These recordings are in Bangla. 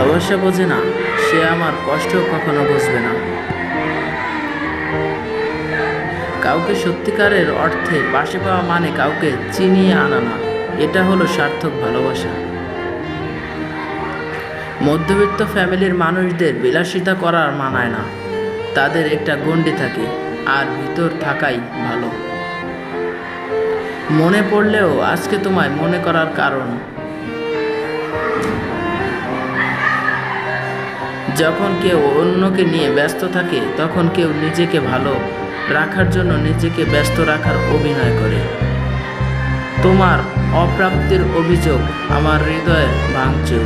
ভালোবাসা বোঝে না, সে আমার কষ্ট কখনো বুঝবে না। কাউকে সত্যিকারের অর্থে পাশে পাওয়া মানে কাউকে চিনিয়ে আনা না, এটা হলো সার্থক ভালোবাসা। মধ্যবিত্ত ফ্যামিলির মানুষদের বিলাসিতা করার মানায় না, তাদের একটা গণ্ডি থাকে আর ভিতর থাকাই ভালো। মনে পড়লেও আজকে তোমায় মনে করার কারণ যখন কেউ অন্যকে নিয়ে ব্যস্ত থাকে, তখন কেউ নিজেকে ভালো রাখার জন্য নিজেকে ব্যস্ত রাখার অভিনয় করে। তোমার অপ্রাপ্তির অভিযোগ আমার হৃদয়ের ভাঙচুর।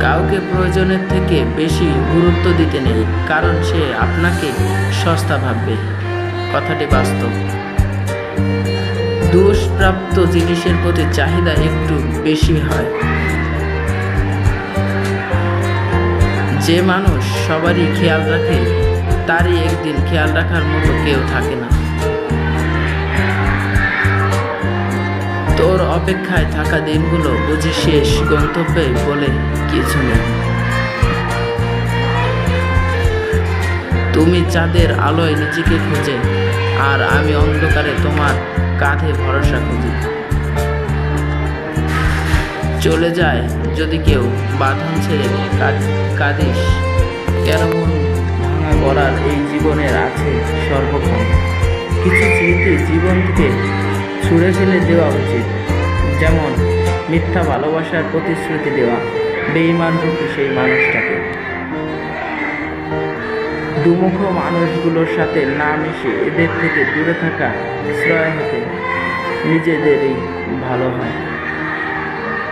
কাউকে প্রয়োজনের থেকে বেশি গুরুত্ব দিতে নেই, কারণ সে আপনাকে সস্তা ভাববে। কথাটি বাস্তব। দুষ্প্রাপ্ত জিনিসের প্রতি চাহিদা একটু বেশি হয়। যে মানুষ সবারই খেয়াল রাখে, তারই একদিন খেয়াল রাখার মতো কেউ থাকে না। তোর অপেক্ষায় থাকা দিনগুলো বুঝি শেষ গন্তব্যে বলে কিছু নেই। তুমি চাঁদের আলোয় নিজেকে খুঁজে, আর আমি অন্ধকারে তোমার কাঁধে ভরসা খুঁজি। চলে যায় যদি কেউ বাঁধন ছেড়ে কাঁদ- কাঁদিস। কেন মন ভাঙা গড়ার এই জীবনের আছে সর্বক্ষণ। কিছু স্মৃতি জীবন থেকে ছুঁড়ে ফেলে দেওয়া উচিত। যেমন মিথ্যা ভালোবাসার প্রতিশ্রুতি দেওয়া বেইমান রূপী সেই মানুষটাকে। দুমুখ মানুষগুলোর সাথে না মিশে এদের থেকে দূরে থাকা শ্রয় হতে নিজেদেরই ভালো হয়।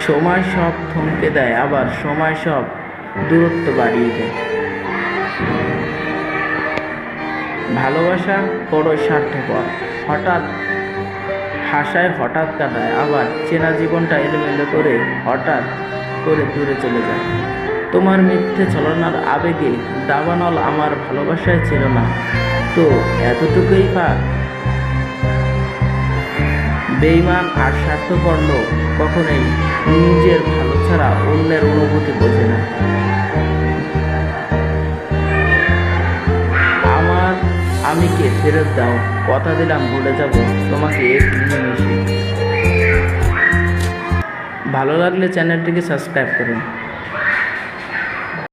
সময় সব থমকে দেয়, আবার সময় সব দূরত্ব বাড়িয়ে দেয়। ভালোবাসা বড় স্বার্থপর। হঠাৎ হাসায়, হঠাৎ কাটায় আবার চেনা জীবনটা এলোমেলো করে হঠাৎ করে দূরে চলে যায়। তোমার মিথ্যে ছলনার আবেগে দাবানল আমার ভালোবাসায় ছিল না। তো এতটুকুই পাক। বেইমান আর স্বার্থপর লোক কখনোই নিজের ভালো ছাড়া অন্যের অনুভূতি বোঝে না। আমার আমি কে ফেরত দাও, কথা দিলাম, ভুলে যাব, তোমাকে এক ভালো লাগলে চ্যানেলটিকে সাবস্ক্রাইব করুন।